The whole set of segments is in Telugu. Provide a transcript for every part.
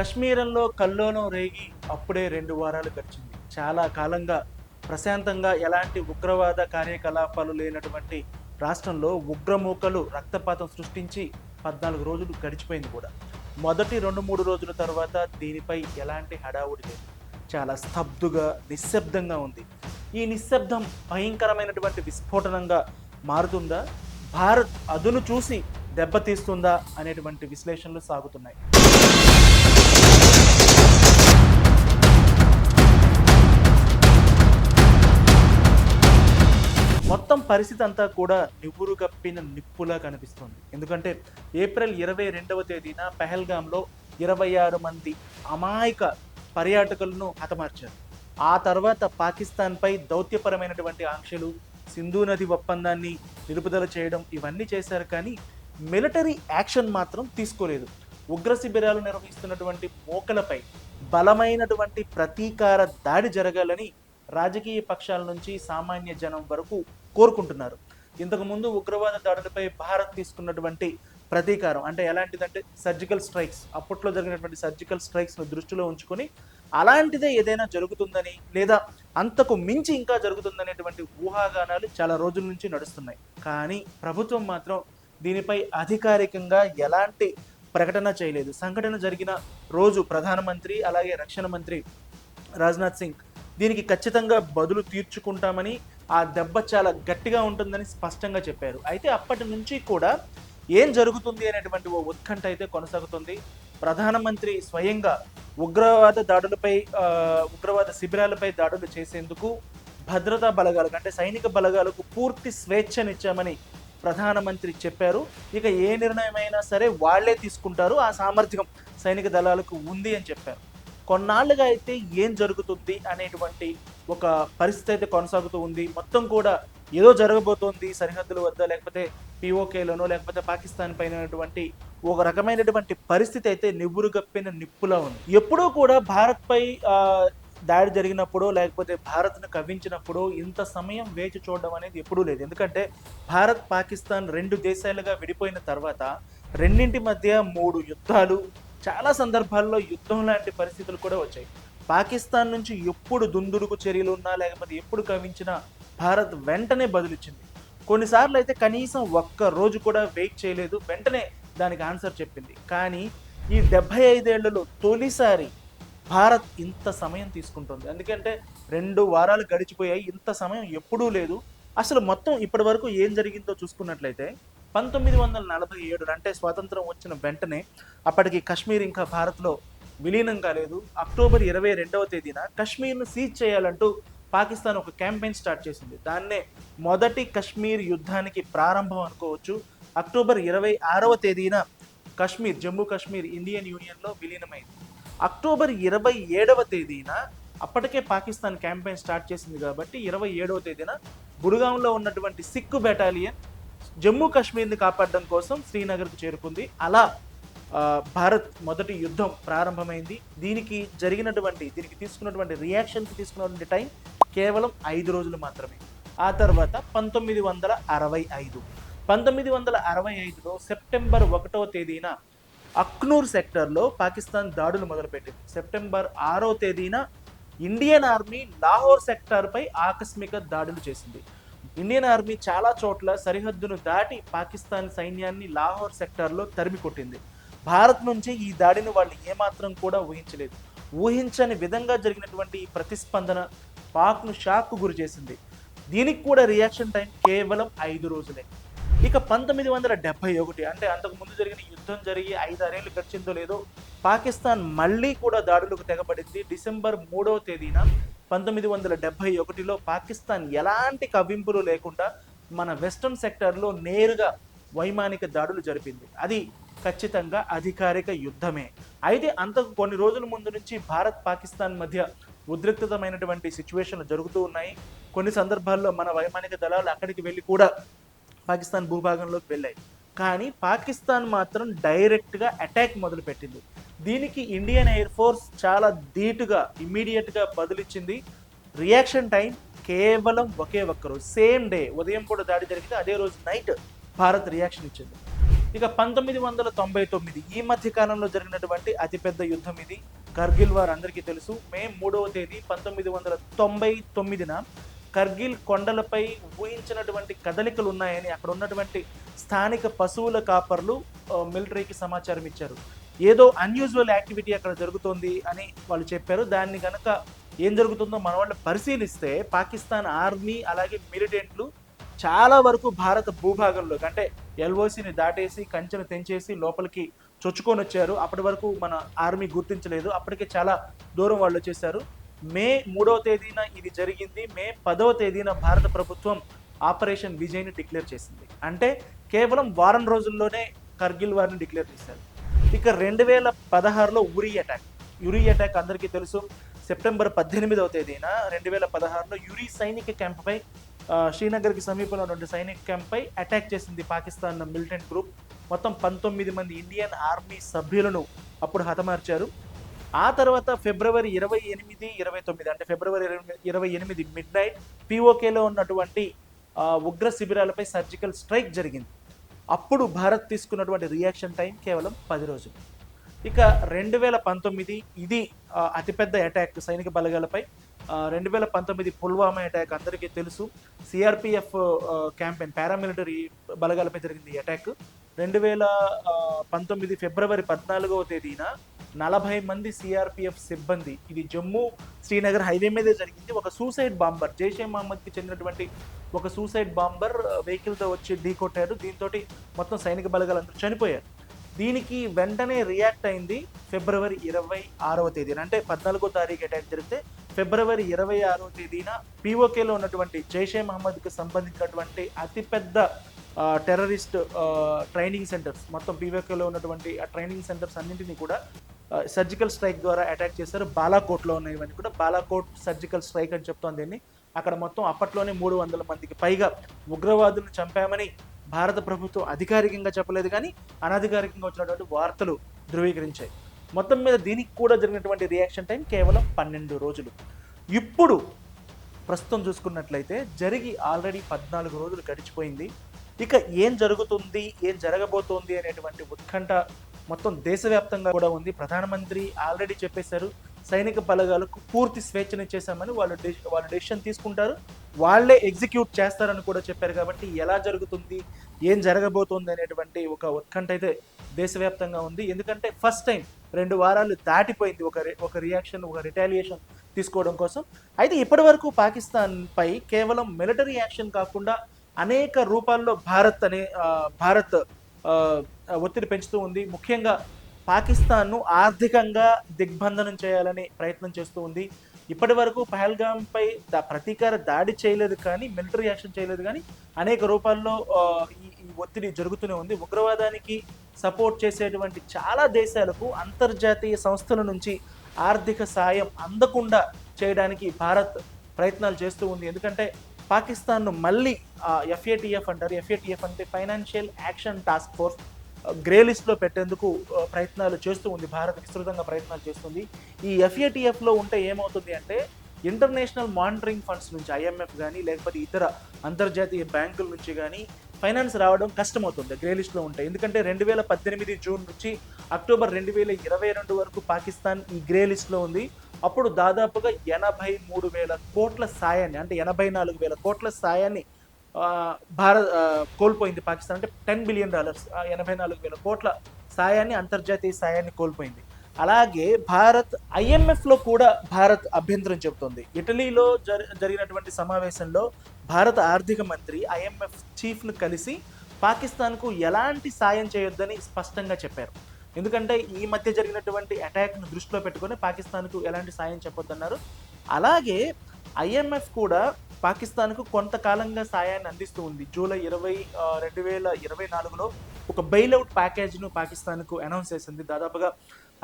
కశ్మీరంలో కల్లోలం రేగి అప్పుడే రెండు వారాలు గడిచింది. చాలా కాలంగా ప్రశాంతంగా ఎలాంటి ఉగ్రవాద కార్యకలాపాలు లేనటువంటి రాష్ట్రంలో ఉగ్రమూకలు రక్తపాతం సృష్టించి పద్నాలుగు రోజులు గడిచిపోయింది కూడా. మొదటి రెండు మూడు రోజుల తర్వాత దీనిపై ఎలాంటి హడావుడి లేదు. చాలా స్తబ్దుగా నిశ్శబ్దంగా ఉంది. ఈ నిశ్శబ్దం భయంకరమైనటువంటి విస్ఫోటనంగా మారుతుందా? భారత్ అదును చూసి దెబ్బతీస్తుందా? అనేటువంటి విశ్లేషణలు సాగుతున్నాయి. మొత్తం పరిస్థితి అంతా కూడా నివ్వురు కప్పిన నిప్పులా కనిపిస్తుంది. ఎందుకంటే ఏప్రిల్ ఇరవై రెండవ తేదీన పెహల్గాంలో ఇరవై ఆరు మంది అమాయక పర్యాటకులను హతమార్చారు. ఆ తర్వాత పాకిస్తాన్పై దౌత్యపరమైనటువంటి ఆంక్షలు సింధు నది ఒప్పందాన్ని నిలుపుదల చేయడం ఇవన్నీ చేశారు కానీ మిలిటరీ యాక్షన్ మాత్రం తీసుకోలేదు. ఉగ్ర శిబిరాలు నిర్వహిస్తున్నటువంటి మోకలపై బలమైనటువంటి ప్రతీకార దాడి జరగాలని రాజకీయ పక్షాల నుంచి సామాన్య జనం వరకు కోరుకుంటున్నారు. ఇంతకుముందు ఉగ్రవాద దాడులపై భారత్ తీసుకున్నటువంటి ప్రతీకారం అంటే ఎలాంటిదంటే సర్జికల్ స్ట్రైక్స్ అప్పట్లో జరిగినటువంటి సర్జికల్ స్ట్రైక్స్ను దృష్టిలో ఉంచుకొని అలాంటిదే ఏదైనా జరుగుతుందని లేదా అంతకు మించి ఇంకా జరుగుతుందనేటువంటి ఊహాగానాలు చాలా రోజుల నుంచి నడుస్తున్నాయి. కానీ ప్రభుత్వం మాత్రం దీనిపై అధికారికంగా ఎలాంటి ప్రకటన చేయలేదు. సంఘటన జరిగిన రోజు ప్రధానమంత్రి అలాగే రక్షణ మంత్రి రాజ్నాథ్ సింగ్ దీనికి ఖచ్చితంగా బదులు తీర్చుకుంటామని ఆ దెబ్బ చాలా గట్టిగా ఉంటుందని స్పష్టంగా చెప్పారు. అయితే అప్పటి నుంచి కూడా ఏం జరుగుతుంది అనేటువంటి ఓ ఉత్కంఠ అయితే కొనసాగుతుంది. ప్రధానమంత్రి స్వయంగా ఉగ్రవాద దాడులపై ఉగ్రవాద శిబిరాలపై దాడులు చేసేందుకు భద్రతా బలగాలకు అంటే సైనిక బలగాలకు పూర్తి స్వేచ్ఛనిచ్చామని ప్రధానమంత్రి చెప్పారు. ఇక ఏ నిర్ణయం అయినా సరే వాళ్ళే తీసుకుంటారు. ఆ సామర్థ్యం సైనిక దళాలకు ఉంది అని చెప్పారు. కొన్నాళ్ళుగా అయితే ఏం జరుగుతుంది అనేటువంటి ఒక పరిస్థితి అయితే కొనసాగుతూ ఉంది. మొత్తం కూడా ఏదో జరగబోతోంది సరిహద్దుల వద్ద లేకపోతే పిఓకేలోనో లేకపోతే పాకిస్తాన్ పైనటువంటి ఒక రకమైనటువంటి పరిస్థితి అయితే నివ్వురుగప్పిన నిప్పులా ఉంది. ఎప్పుడూ కూడా భారత్పై దాడి జరిగినప్పుడు లేకపోతే భారత్ను కవ్వించినప్పుడు ఇంత సమయం వేచి చూడడం అనేది ఎప్పుడూ లేదు. ఎందుకంటే భారత్ పాకిస్తాన్ రెండు దేశాలుగా విడిపోయిన తర్వాత రెండింటి మధ్య మూడు యుద్ధాలు చాలా సందర్భాల్లో యుద్ధం లాంటి పరిస్థితులు కూడా వచ్చాయి. పాకిస్తాన్ నుంచి ఎప్పుడు దుందుడుకు చర్యలు ఉన్నా లేకపోతే ఎప్పుడు కవించినా భారత్ వెంటనే బదులిచ్చింది. కొన్నిసార్లు అయితే కనీసం ఒక్క రోజు కూడా వెయిట్ చేయలేదు వెంటనే దానికి ఆన్సర్ చెప్పింది. కానీ ఈ డెబ్బై ఐదేళ్ళలో తొలిసారి భారత్ ఇంత సమయం తీసుకుంటుంది. ఎందుకంటే రెండు వారాలు గడిచిపోయాయి ఇంత సమయం ఎప్పుడూ లేదు. అసలు మొత్తం ఇప్పటి వరకు ఏం జరిగిందో చూసుకున్నట్లయితే పంతొమ్మిది వందల నలభై ఏడు అంటే స్వాతంత్రం వచ్చిన వెంటనే అప్పటికి కశ్మీర్ ఇంకా భారత్లో విలీనం కాలేదు. అక్టోబర్ ఇరవై రెండవ తేదీన కశ్మీర్ను సీజ్ చేయాలంటూ పాకిస్తాన్ ఒక క్యాంపెయిన్ స్టార్ట్ చేసింది. దాన్నే మొదటి కశ్మీర్ యుద్ధానికి ప్రారంభం అనుకోవచ్చు. అక్టోబర్ ఇరవై ఆరవ తేదీన కశ్మీర్ జమ్మూ కాశ్మీర్ ఇండియన్ యూనియన్లో విలీనమైంది. అక్టోబర్ ఇరవై ఏడవ తేదీన అప్పటికే పాకిస్తాన్ క్యాంపెయిన్ స్టార్ట్ చేసింది కాబట్టి ఇరవై ఏడవ తేదీన గురుగాంలో ఉన్నటువంటి సిక్కు బెటాలియన్ జమ్మూ కాశ్మీర్ని కాపాడడం కోసం శ్రీనగర్కు చేరుకుంది. అలా భారత్ మొదటి యుద్ధం ప్రారంభమైంది. దీనికి జరిగినటువంటి దీనికి తీసుకున్నటువంటి రియాక్షన్కి తీసుకున్నటువంటి టైం కేవలం ఐదు రోజులు మాత్రమే. ఆ తర్వాత పంతొమ్మిది వందల అరవై ఐదు. పంతొమ్మిది వందల అరవై ఐదులో సెప్టెంబర్ ఒకటవ తేదీన అక్నూర్ సెక్టర్లో పాకిస్తాన్ దాడులు మొదలుపెట్టింది. సెప్టెంబర్ ఆరో తేదీన ఇండియన్ ఆర్మీ లాహోర్ సెక్టార్పై ఆకస్మిక దాడులు చేసింది. ఇండియన్ ఆర్మీ చాలా చోట్ల సరిహద్దును దాటి పాకిస్తాన్ సైన్యాన్ని లాహోర్ సెక్టార్లో తరిమి కొట్టింది భారత్ నుంచి ఈ దాడిని వాళ్ళు ఏమాత్రం కూడా ఊహించలేదు. ఊహించని విధంగా జరిగినటువంటి ఈ ప్రతిస్పందన పాక్ను షాక్కు గురి చేసింది. దీనికి కూడా రియాక్షన్ టైం కేవలం ఐదు రోజులే. ఇక పంతొమ్మిది వందల డెబ్బై ఒకటి అంటే అంతకు ముందు జరిగిన యుద్ధం జరిగి ఐదారేళ్ళు గడిచిందో లేదో పాకిస్తాన్ మళ్ళీ కూడా దాడులకు తెగబడింది డిసెంబర్ మూడవ తేదీన పంతొమ్మిది వందల డెబ్బై ఒకటిలో పాకిస్తాన్ ఎలాంటి కవింపులు లేకుండా మన వెస్ట్రన్ సెక్టార్లో నేరుగా వైమానిక దాడులు జరిపింది. అది ఖచ్చితంగా అధికారిక యుద్ధమే. అయితే అంతకు కొన్ని రోజుల ముందు నుంచి భారత్ పాకిస్తాన్ మధ్య ఉద్రిక్తమైనటువంటి సిచ్యువేషన్లు జరుగుతూ ఉన్నాయి. కొన్ని సందర్భాల్లో మన వైమానిక దళాలు అక్కడికి వెళ్ళి కూడా పాకిస్తాన్ భూభాగంలోకి వెళ్ళాయి. కానీ పాకిస్తాన్ మాత్రం డైరెక్ట్గా అటాక్ మొదలుపెట్టింది. దీనికి ఇండియన్ ఎయిర్ ఫోర్స్ చాలా ధీటుగా ఇమ్మీడియట్గా బదులిచ్చింది. రియాక్షన్ టైం కేవలం ఒకే ఒక్కరోజు సేమ్ డే. ఉదయం కూడా దాడి జరిగితే అదే రోజు నైట్ భారత్ రియాక్షన్ ఇచ్చింది. ఇక పంతొమ్మిది వందల తొంభై తొమ్మిది ఈ మధ్య కాలంలో జరిగినటువంటి అతిపెద్ద యుద్ధం ఇది. కర్గిల్ వారు అందరికీ తెలుసు. మే మూడవ తేదీ పంతొమ్మిది వందల తొంభై తొమ్మిదిన కర్గిల్ కొండలపై ఊహించినటువంటి కదలికలు ఉన్నాయని అక్కడ ఉన్నటువంటి స్థానిక పశువుల కాపర్లు మిలిటరీకి సమాచారం ఇచ్చారు. ఏదో అన్యూజువల్ యాక్టివిటీ అక్కడ జరుగుతోంది అని వాళ్ళు చెప్పారు. దాన్ని కనుక ఏం జరుగుతుందో మన వాళ్ళు పరిశీలిస్తే పాకిస్తాన్ ఆర్మీ అలాగే మిలిటెంట్లు చాలా వరకు భారత భూభాగంలోకి అంటే ఎల్ఓసిని దాటేసి కంచెను తెంచేసి లోపలికి చొచ్చుకొని వచ్చారు. అప్పటి వరకు మన ఆర్మీ గుర్తించలేదు. అప్పటికే చాలా దూరం వాళ్ళు వచ్చేసారు. మే మూడవ తేదీన ఇది జరిగింది. మే పదవ తేదీన భారత ప్రభుత్వం ఆపరేషన్ విజయ్ని డిక్లేర్ చేసింది. అంటే కేవలం వారం రోజుల్లోనే కర్గిల్ వారిని డిక్లేర్ చేశారు. ఇక రెండు వేల పదహారులో ఉరి అటాక్. యురి అటాక్ అందరికీ తెలుసు. సెప్టెంబర్ పద్దెనిమిదవ తేదీన రెండు వేల పదహారులో యురి సైనిక క్యాంప్పై శ్రీనగర్కి సమీపంలో ఉన్న సైనిక క్యాంప్పై అటాక్ చేసింది పాకిస్తాన్ మిలిటెంట్ గ్రూప్. మొత్తం పంతొమ్మిది మంది ఇండియన్ ఆర్మీ సభ్యులను అప్పుడు హతమార్చారు. ఆ తర్వాత ఫిబ్రవరి ఇరవై ఎనిమిది ఇరవై తొమ్మిది అంటే ఫిబ్రవరి ఇరవై- ఇరవై ఎనిమిది మిడ్ నైట్ పిఓకేలో ఉన్నటువంటి ఉగ్ర శిబిరాలపై సర్జికల్ స్ట్రైక్ జరిగింది. అప్పుడు భారత్ తీసుకున్నటువంటి రియాక్షన్ టైం కేవలం పది రోజులు. ఇక రెండు వేల పంతొమ్మిది ఇది అతిపెద్ద అటాక్ సైనిక బలగాలపై. రెండు వేల పంతొమ్మిది పుల్వామా అటాక్ అందరికీ తెలుసు. సిఆర్పిఎఫ్ క్యాంపెయిన్ పారామిలిటరీ బలగాలపై జరిగింది ఈ అటాక్. రెండు వేల పంతొమ్మిది ఫిబ్రవరి పద్నాలుగవ తేదీన నలభై మంది సిఆర్పిఎఫ్ సిబ్బంది ఇది జమ్మూ శ్రీనగర్ హైవే మీదే జరిగింది. ఒక సూసైడ్ బాంబర్ జైషే మహమ్మద్కి చెందినటువంటి ఒక సూసైడ్ బాంబర్ వెహికల్తో వచ్చి ఢీ కొట్టారు. దీంతో మొత్తం సైనిక బలగాలందరూ చనిపోయారు. దీనికి వెంటనే రియాక్ట్ అయింది ఫిబ్రవరి ఇరవై ఆరవ తేదీన అంటే పద్నాలుగో తారీఖు అటాక్ జరిగితే ఫిబ్రవరి ఇరవై ఆరో తేదీన పీఓకేలో ఉన్నటువంటి జైషే మహమ్మద్కి సంబంధించినటువంటి అతిపెద్ద టెర్రరిస్ట్ ట్రైనింగ్ సెంటర్స్ మొత్తం పీఓకేలో ఉన్నటువంటి ఆ ట్రైనింగ్ సెంటర్స్ అన్నింటినీ కూడా సర్జికల్ స్ట్రైక్ ద్వారా అటాక్ చేశారు. బాలాకోట్లో ఉన్నాయి ఇవన్నీ కూడా బాలాకోట్ సర్జికల్ స్ట్రైక్ అని చెప్తోంది దీన్ని. అక్కడ మొత్తం అప్పట్లోనే మూడు వందల మందికి పైగా ఉగ్రవాదులను చంపామని భారత ప్రభుత్వం అధికారికంగా చెప్పలేదు కానీ అనధికారికంగా వచ్చినటువంటి వార్తలు ధృవీకరించాయి. మొత్తం మీద దీనికి కూడా జరిగినటువంటి రియాక్షన్ టైం కేవలం పన్నెండు రోజులు. ఇప్పుడు ప్రస్తుతం చూసుకున్నట్లయితే జరిగి ఆల్రెడీ పద్నాలుగు రోజులు గడిచిపోయింది. ఇక ఏం జరుగుతుంది ఏం జరగబోతోంది అనేటువంటి ఉత్కంఠ మొత్తం దేశవ్యాప్తంగా కూడా ఉంది. ప్రధానమంత్రి ఆల్రెడీ చెప్పేశారు సైనిక బలగాలకు పూర్తి స్వేచ్ఛనిచ్చేశామని వాళ్ళు వాళ్ళు డెసిషన్ తీసుకుంటారు. వాళ్ళే ఎగ్జిక్యూట్ చేస్తారని కూడా చెప్పారు కాబట్టి ఎలా జరుగుతుంది ఏం జరగబోతోంది అనేటువంటి ఒక ఉత్కంఠ అయితే దేశవ్యాప్తంగా ఉంది. ఎందుకంటే ఫస్ట్ టైం రెండు వారాలు దాటిపోయింది ఒక ఒక రియాక్షన్ ఒక రిటాలియేషన్ తీసుకోవడం కోసం. అయితే ఇప్పటి వరకు పాకిస్తాన్ పై కేవలం మిలిటరీ యాక్షన్ కాకుండా అనేక రూపాల్లో భారత్ అనే భారత్ ఒత్తిడి పెంచుతూ ఉంది. ముఖ్యంగా పాకిస్తాన్ను ఆర్థికంగా దిగ్బంధనం చేయాలని ప్రయత్నం చేస్తూ ఉంది. ఇప్పటి వరకు పహల్గాంపై ప్రతీకార దాడి చేయలేదు కానీ మిలిటరీ యాక్షన్ చేయలేదు కానీ అనేక రూపాల్లో ఈ ఒత్తిడి జరుగుతూనే ఉంది. ఉగ్రవాదానికి సపోర్ట్ చేసేటువంటి చాలా దేశాలకు అంతర్జాతీయ సంస్థల నుంచి ఆర్థిక సాయం అందకుండా చేయడానికి భారత్ ప్రయత్నాలు చేస్తూ ఉంది. ఎందుకంటే పాకిస్తాన్ను మళ్ళీ ఎఫ్ఏటిఎఫ్ అంటారు. ఎఫ్ఏటిఎఫ్ అంటే financial action task force. Grey లిస్ట్లో పెట్టేందుకు ప్రయత్నాలు చేస్తూ ఉంది. భారత్ విస్తృతంగా ప్రయత్నాలు చేస్తుంది. ఈ ఎఫ్ఏటిఎఫ్లో ఉంటే ఏమవుతుంది అంటే ఇంటర్నేషనల్ మానిటరింగ్ ఫండ్స్ నుంచి ఐఎంఎఫ్ కానీ లేకపోతే ఇతర అంతర్జాతీయ బ్యాంకుల నుంచి కానీ ఫైనాన్స్ రావడం కష్టమవుతుంది. గ్రే లిస్ట్లో ఉంటాయి. ఎందుకంటే రెండు వేల పద్దెనిమిది జూన్ నుంచి అక్టోబర్ రెండు వేల ఇరవై రెండు వరకు పాకిస్తాన్ ఈ గ్రే లిస్ట్లో ఉంది. అప్పుడు దాదాపుగా ఎనభై మూడు వేల కోట్ల సాయాన్ని అంటే ఎనభై నాలుగు వేల కోట్ల సాయాన్ని భారత్ కోల్పోయింది పాకిస్తాన్. అంటే టెన్ బిలియన్ డాలర్స్ ఎనభై నాలుగు వేల కోట్ల సాయాన్ని అంతర్జాతీయ సాయాన్ని కోల్పోయింది. అలాగే భారత్ ఐఎంఎఫ్లో కూడా భారత్ అభ్యంతరం చెబుతోంది. ఇటలీలో జరి జరిగినటువంటి సమావేశంలో భారత ఆర్థిక మంత్రి ఐఎంఎఫ్ చీఫ్ను కలిసి పాకిస్తాన్కు ఎలాంటి సాయం చేయొద్దని స్పష్టంగా చెప్పారు. ఎందుకంటే ఈ మధ్య జరిగినటువంటి అటాక్ను దృష్టిలో పెట్టుకొని పాకిస్తాన్కు ఎలాంటి సాయం చెప్పొద్దన్నారు. అలాగే ఐఎంఎఫ్ కూడా పాకిస్తాన్కు కొంతకాలంగా సాయాన్ని అందిస్తూ ఉంది. జూలై ఇరవై రెండు వేల ఇరవై నాలుగులో ఒక బెయిల్అవుట్ ప్యాకేజ్ను పాకిస్తాన్కు అనౌన్స్ చేసింది. దాదాపుగా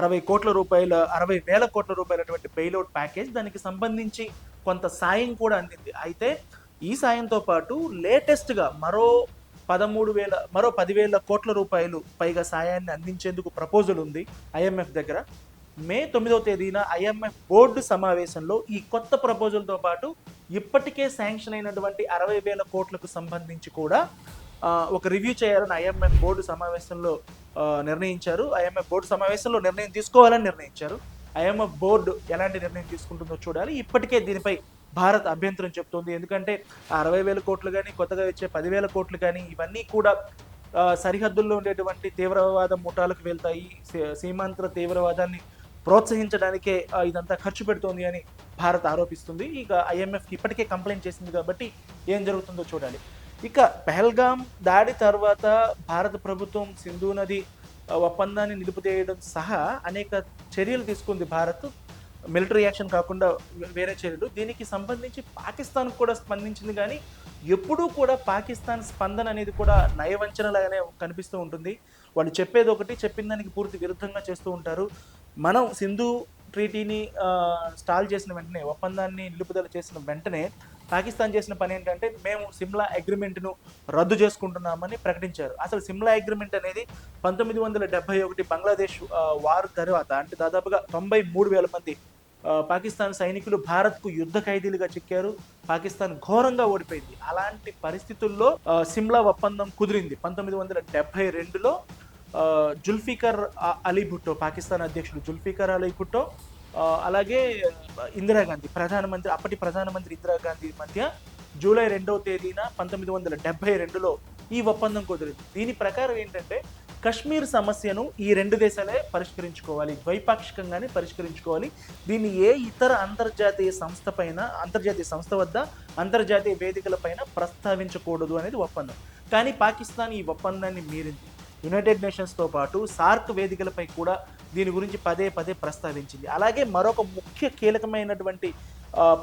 అరవై కోట్ల రూపాయల అరవై వేల కోట్ల రూపాయలటువంటి బెయిల్అవుట్ ప్యాకేజ్ దానికి సంబంధించి కొంత సాయం కూడా అందింది. అయితే ఈ సాయంతో పాటు లేటెస్ట్గా మరో పదమూడు వేల మరో పదివేల కోట్ల రూపాయలు పైగా సాయాన్ని అందించేందుకు ప్రపోజల్ ఉంది ఐఎంఎఫ్ దగ్గర. మే తొమ్మిదవ తేదీన ఐఎంఎఫ్ బోర్డు సమావేశంలో ఈ కొత్త ప్రపోజల్తో పాటు ఇప్పటికే శాంక్షన్ అయినటువంటి అరవై వేల కోట్లకు సంబంధించి కూడా ఒక రివ్యూ చేయాలని ఐఎంఎఫ్ బోర్డు సమావేశంలో నిర్ణయించారు. ఐఎంఎఫ్ బోర్డు సమావేశంలో నిర్ణయం తీసుకోవాలని నిర్ణయించారు. ఐఎంఎఫ్ బోర్డు ఎలాంటి నిర్ణయం తీసుకుంటుందో చూడాలి. ఇప్పటికే దీనిపై భారత్ అభ్యంతరం చెప్తోంది. ఎందుకంటే అరవై వేల కోట్లు కానీ కొత్తగా వచ్చే పదివేల కోట్లు కానీ ఇవన్నీ కూడా సరిహద్దుల్లో ఉండేటువంటి తీవ్రవాద ముఠాలకు వెళ్తాయి. సీమాంతర తీవ్రవాదాన్ని ప్రోత్సహించడానికే ఇదంతా ఖర్చు పెడుతోంది అని భారత్ ఆరోపిస్తుంది. ఇక ఐఎంఎఫ్కి ఇప్పటికే కంప్లైంట్ చేసింది కాబట్టి ఏం జరుగుతుందో చూడాలి. ఇక పెహల్గాం దాడి తర్వాత భారత ప్రభుత్వం సింధు నది ఒప్పందాన్ని నిలుపుదేయడం సహా అనేక చర్యలు తీసుకుంది భారత్. మిలిటరీ యాక్షన్ కాకుండా వేరే చర్యలు దీనికి సంబంధించి పాకిస్తాన్ కూడా స్పందించింది కానీ ఎప్పుడూ కూడా పాకిస్తాన్ స్పందన అనేది కూడా నయవంచనలాగానే కనిపిస్తూ ఉంటుంది. వాళ్ళు చెప్పేది ఒకటి చెప్పిన దానికి పూర్తి విరుద్ధంగా చేస్తూ ఉంటారు. మనం సింధు ట్రీటీని స్టాల్ చేసిన వెంటనే ఒప్పందాన్ని నిలుపుదల చేసిన వెంటనే పాకిస్తాన్ చేసిన పని ఏంటంటే మేము సిమ్లా అగ్రిమెంట్ను రద్దు చేసుకుంటున్నామని ప్రకటించారు. అసలు సిమ్లా అగ్రిమెంట్ అనేది పంతొమ్మిది వందల డెబ్బై ఒకటి బంగ్లాదేశ్ వారు వార్ తర్వాత అంటే దాదాపుగా తొంభై మూడు వేల మంది పాకిస్తాన్ సైనికులు భారత్కు యుద్ధ ఖైదీలుగా చిక్కారు. పాకిస్తాన్ ఘోరంగా ఓడిపోయింది. అలాంటి పరిస్థితుల్లో సిమ్లా ఒప్పందం కుదిరింది. పంతొమ్మిది వందల డెబ్బై రెండులో జుల్ఫికర్ అలీ భుట్టో పాకిస్తాన్ అధ్యక్షుడు జుల్ఫికర్ అలీ భుట్టో అలాగే ఇందిరాగాంధీ ప్రధానమంత్రి అప్పటి ప్రధానమంత్రి ఇందిరాగాంధీ మధ్య జూలై రెండవ తేదీన పంతొమ్మిది వందల డెబ్బై రెండులో ఈ ఒప్పందం కుదిరింది. దీని ప్రకారం ఏంటంటే కశ్మీర్ సమస్యను ఈ రెండు దేశాలే పరిష్కరించుకోవాలి. ద్వైపాక్షికంగానే పరిష్కరించుకోవాలి. దీన్ని ఏ ఇతర అంతర్జాతీయ సంస్థ పైన అంతర్జాతీయ సంస్థ వద్ద అంతర్జాతీయ వేదికల పైన ప్రస్తావించకూడదు అనేది ఒప్పందం. కానీ పాకిస్తాన్ ఈ ఒప్పందాన్ని మీరింది. యునైటెడ్ నేషన్స్తో పాటు సార్క్ వేదికలపై కూడా దీని గురించి పదే పదే ప్రస్తావించింది. అలాగే మరొక ముఖ్య కీలకమైనటువంటి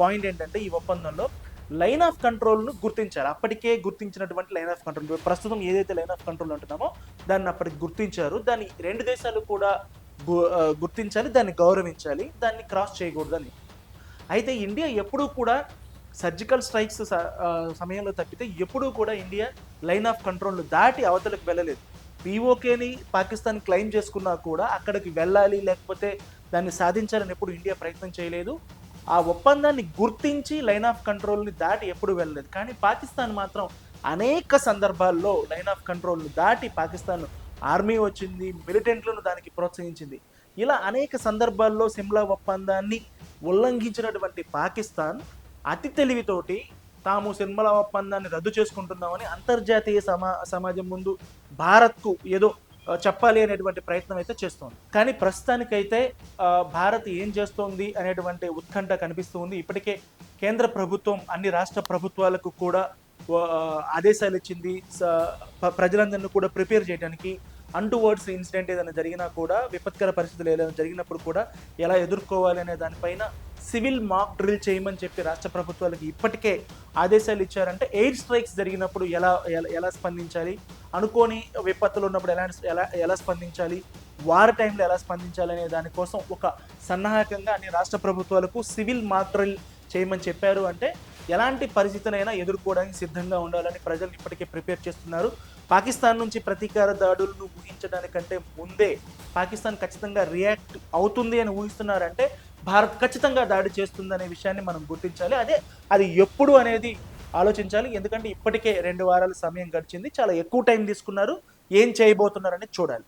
పాయింట్ ఏంటంటే ఈ ఒప్పందంలో లైన్ ఆఫ్ కంట్రోల్ను గుర్తించారు. అప్పటికే గుర్తించినటువంటి లైన్ ఆఫ్ కంట్రోల్. ప్రస్తుతం ఏదైతే లైన్ ఆఫ్ కంట్రోల్ అంటున్నామో దాన్ని అప్పటికి గుర్తించారు. దాన్ని రెండు దేశాలు కూడా గు- గుర్తించాలి దాన్ని గౌరవించాలి దాన్ని క్రాస్ చేయకూడదని. అయితే ఇండియా ఎప్పుడూ కూడా సర్జికల్ స్ట్రైక్స్ స- సమయంలో తప్పితే ఎప్పుడూ కూడా ఇండియా లైన్ ఆఫ్ కంట్రోల్ దాటి అవతలకు వెళ్ళలేదు. పీఓకేని పాకిస్తాన్ క్లెయిమ్ చేసుకున్నా కూడా అక్కడికి వెళ్ళాలి లేకపోతే దాన్ని సాధించాలని ఎప్పుడు ఇండియా ప్రయత్నం చేయలేదు. ఆ ఒప్పందాన్ని గుర్తించి లైన్ ఆఫ్ కంట్రోల్ని దాటి ఎప్పుడు వెళ్ళలేదు. కానీ పాకిస్తాన్ మాత్రం అనేక సందర్భాల్లో లైన్ ఆఫ్ కంట్రోల్ను దాటి పాకిస్తాన్ ఆర్మీ వచ్చింది మిలిటెంట్లను దానికి ప్రోత్సహించింది. ఇలా అనేక సందర్భాల్లో సిమ్లా ఒప్పందాన్ని ఉల్లంఘించినటువంటి పాకిస్తాన్ అతి తెలివితోటి తాము సిమ్లా ఒప్పందాన్ని రద్దు చేసుకుంటున్నామని అంతర్జాతీయ సమా సమాజం ముందు భారత్కు ఏదో చెప్పాలి అనేటువంటి ప్రయత్నం అయితే చేస్తోంది. కానీ ప్రస్తుతానికైతే భారత్ ఏం చేస్తోంది అనేటువంటి ఉత్కంఠ కనిపిస్తూ ఉంది. ఇప్పటికే కేంద్ర ప్రభుత్వం అన్ని రాష్ట్ర ప్రభుత్వాలకు కూడా ఆదేశాలు ఇచ్చింది. ప్రజలందరినీ కూడా ప్రిపేర్ చేయడానికి వర్డ్స్ ఇన్సిడెంట్ ఏదైనా జరిగినా కూడా విపత్కర పరిస్థితులు ఏదైనా జరిగినప్పుడు కూడా ఎలా ఎదుర్కోవాలి అనే దానిపైన సివిల్ మాక్ డ్రిల్ చేయమని చెప్పి రాష్ట్ర ప్రభుత్వాలకు ఇప్పటికే ఆదేశాలు ఇచ్చారంటే ఎయిర్ స్ట్రైక్స్ జరిగినప్పుడు ఎలా ఎలా- ఎలా స్పందించాలి? అనుకోని విపత్తులు ఉన్నప్పుడు ఎలా ఎలా ఎలా స్పందించాలి? వార్ టైంలో ఎలా స్పందించాలి అనే దానికోసం ఒక సన్నాహకంగా అన్ని రాష్ట్ర ప్రభుత్వాలకు సివిల్ మాక్ డ్రిల్ చేయమని చెప్పారు అంటే ఎలాంటి పరిస్థితినైనా ఎదుర్కోవడానికి సిద్ధంగా ఉండాలని ప్రజలు ఇప్పటికే ప్రిపేర్ చేస్తున్నారు. పాకిస్తాన్ నుంచి ప్రతీకార దాడులను ఊహించడానికంటే ముందే పాకిస్తాన్ ఖచ్చితంగా రియాక్ట్ అవుతుంది అని ఊహిస్తున్నారంటే భారత్ ఖచ్చితంగా దాడి చేస్తుందనే విషయాన్ని మనం గుర్తించాలి. అదే అది ఎప్పుడు అనేది ఆలోచించాలి. ఎందుకంటే ఇప్పటికే రెండు వారాల సమయం గడిచింది. చాలా ఎక్కువ టైం తీసుకున్నారు. ఏం చేయబోతున్నారని చూడాలి.